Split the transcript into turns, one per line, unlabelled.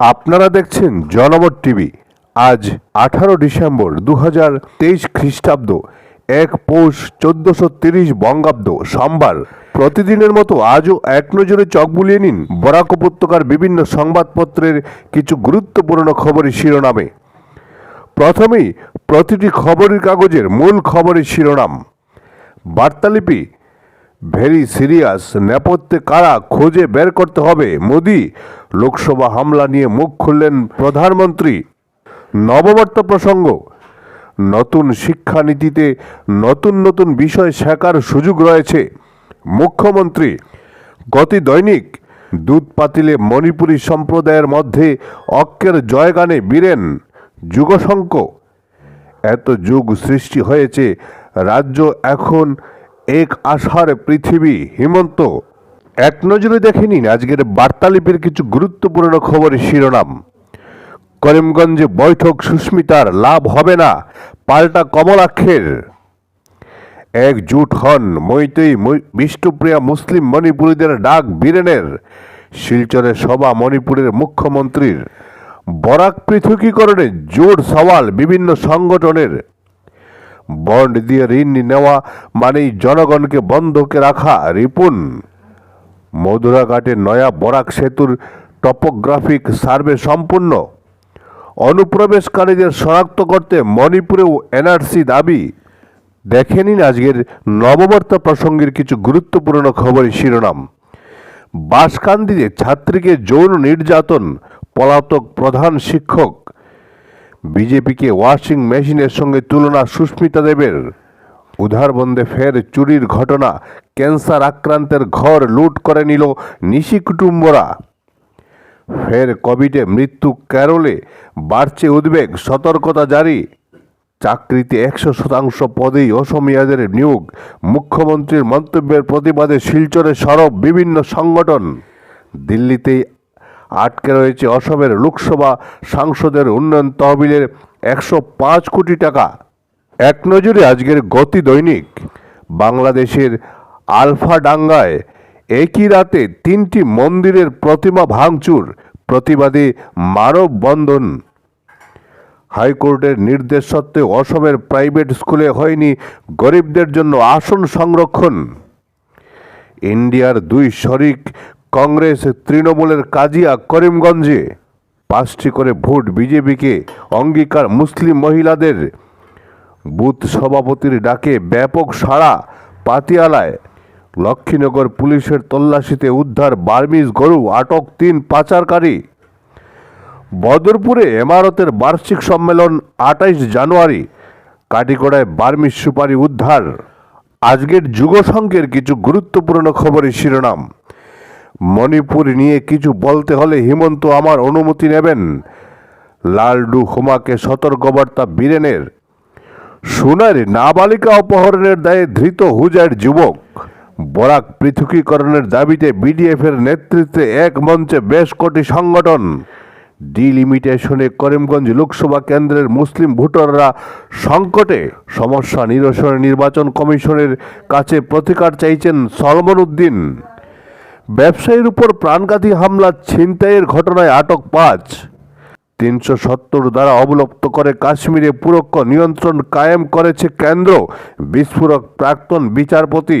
আপনারা দেখছেন জনমত টিভি। আজ আঠারো ডিসেম্বর দু হাজার তেইশ খ্রিস্টাব্দ, এক পৌষ চোদ্দশো তিরিশ বঙ্গাব্দ, সোমবার। প্রতিদিনের মতো আজও এক নজরে চক বুলিয়ে নিন বরাক উপত্যকার বিভিন্ন সংবাদপত্রের কিছু গুরুত্বপূর্ণ খবরের শিরোনামে। প্রথমেই প্রতিটি খবরের কাগজের মূল খবরের শিরোনাম। বার্তালিপি, ভেরি সিরিয়াস, নেপথ্যে কারা খোঁজে বের করতে হবে? মোদি লোকসভা হামলা নিয়ে মুখ খুললেন প্রধানমন্ত্রী। নববর্ত প্রসঙ্গ, নতুন শিক্ষানীতিতে নতুন নতুন বিষয় শেখার সুযোগ রয়েছে। মুখ্যমন্ত্রী, গতি দৈনিক, দুধ পাতিলে মণিপুরী সম্প্রদায়ের মধ্যে অক্কের জয়গানে বীরেন। যুগশঙ্ক, এত যুগ সৃষ্টি হয়েছে, রাজ্য এখন এক আশার পৃথিবী হিমন্ত। এক নজরে দেখে নিন আজকের বার্তালিপির কিছু গুরুত্বপূর্ণ খবরের শিরোনাম। করিমগঞ্জে বৈঠক, সুস্মিতার লাভ হবে না, পাল্টা কমলাক্ষের একজুট হন মৈতৈ মই- বিষ্ণুপ্রিয়া মুসলিম মণিপুরীদের ডাক বীরেনের, শিলচরে সভা মণিপুরের মুখ্যমন্ত্রীর। বরাক পৃথকীকরণে জোর সওয়াল বিভিন্ন সংগঠনের। বন্ড দিয়ে ঋণ নেওয়া মানেই জনগণকে বন্ধকে রাখা, রিপুন। মধুরাঘাটে নয়া বরাক সেতুর টপোগ্রাফিক সার্ভে সম্পূর্ণ। অনুপ্রবেশকারীদের শনাক্ত করতে মণিপুরেও এনআরসি দাবি। দেখে নিন আজকের নববার্তা প্রসঙ্গের কিছু গুরুত্বপূর্ণ খবরের শিরোনাম। বাসকান্দিতে ছাত্রীকে যৌন নির্যাতন, পলাতক প্রধান শিক্ষক। বিজেপিকে ওয়াশিং মেশিনের সঙ্গে তুলনা সুস্মিতা দেবের। উধারবন্দে ফের চুরির ঘটনা ক্যান্সার আক্রান্তের ঘর লুট করে নিল নিশি কুটুম্বরা। ফের কোভিডে মৃত্যু ক্যারলে বাড়ছে উদ্বেগ, সতর্কতা জারি। চাকরিতে একশো শতাংশ পদেই অসমিয়াদের নিয়োগ, মুখ্যমন্ত্রীর মন্তব্যের প্রতিবাদে শিলচরে সরব বিভিন্ন সংগঠন। দিল্লিতেই আটকে রয়েছে অসমের লোকসভা সাংসদের উন্নয়ন তহবিলের একশো পাঁচ কোটি টাকা। এক নজরে আজকের গতি দৈনিক। বাংলাদেশের আলফাডাঙ্গায় একই রাতে তিনটি মন্দিরের প্রতিমা ভাঙচুর, প্রতিবাদে মানববন্ধন। হাইকোর্টের নির্দেশ সত্ত্বেও অসমের প্রাইভেট স্কুলে হয়নি গরিবদের জন্য আসন সংরক্ষণ। ইন্ডিয়ার দুই শরিক কংগ্রেস তৃণমূলের কাজিয়া করিমগঞ্জে পাঁচটি করে ভোট বিজেপিকে অঙ্গীকার মুসলিম মহিলাদের। বুথ সভাপতির ডাকে ব্যাপক সাড়া পাতিয়ালায় লক্ষ্মীনগর পুলিশের তল্লাশিতে উদ্ধার বার্মিজ গরু আটক তিন পাচারকারী। বদরপুরে এমারতের বার্ষিক সম্মেলন আটাইশ জানুয়ারি, কাটিগড়ায় বার্মিজ সুপারি উদ্ধার। আজকের যুগসংঘের কিছু গুরুত্বপূর্ণ খবরের শিরোনাম। মণিপুর নিয়ে কিছু বলতে হলে হিমন্ত আমার অনুমতি নেবেন। লালডু হুমাকে সতর্কবার্তা বীরেনের। সোনার নাবালিকা অপহরণের দায়ে ধৃত হুজার যুবক। বরাক পৃথকীকরণের দাবিতে বিডিএফের নেতৃত্বে এক মঞ্চে বেশ কটি সংগঠন। ডিলিমিটেশনে করিমগঞ্জ লোকসভা কেন্দ্রের মুসলিম ভোটাররা সংকটে সমস্যা নিরসনে নির্বাচন কমিশনের কাছে প্রতিকার চাইছেন সলমন উদ্দিন। ব্যবসায়ীর উপর প্রাণঘাতী হামলা, ছিনতাইয়ের ঘটনায় আটক পাঁচ। তিনশো সত্তর দ্বারা অবলুপ্ত করে কাশ্মীরে পুরক্ষ নিয়ন্ত্রণ কায়েম করেছে কেন্দ্র, বিস্ফোরক প্রাক্তন বিচারপতি।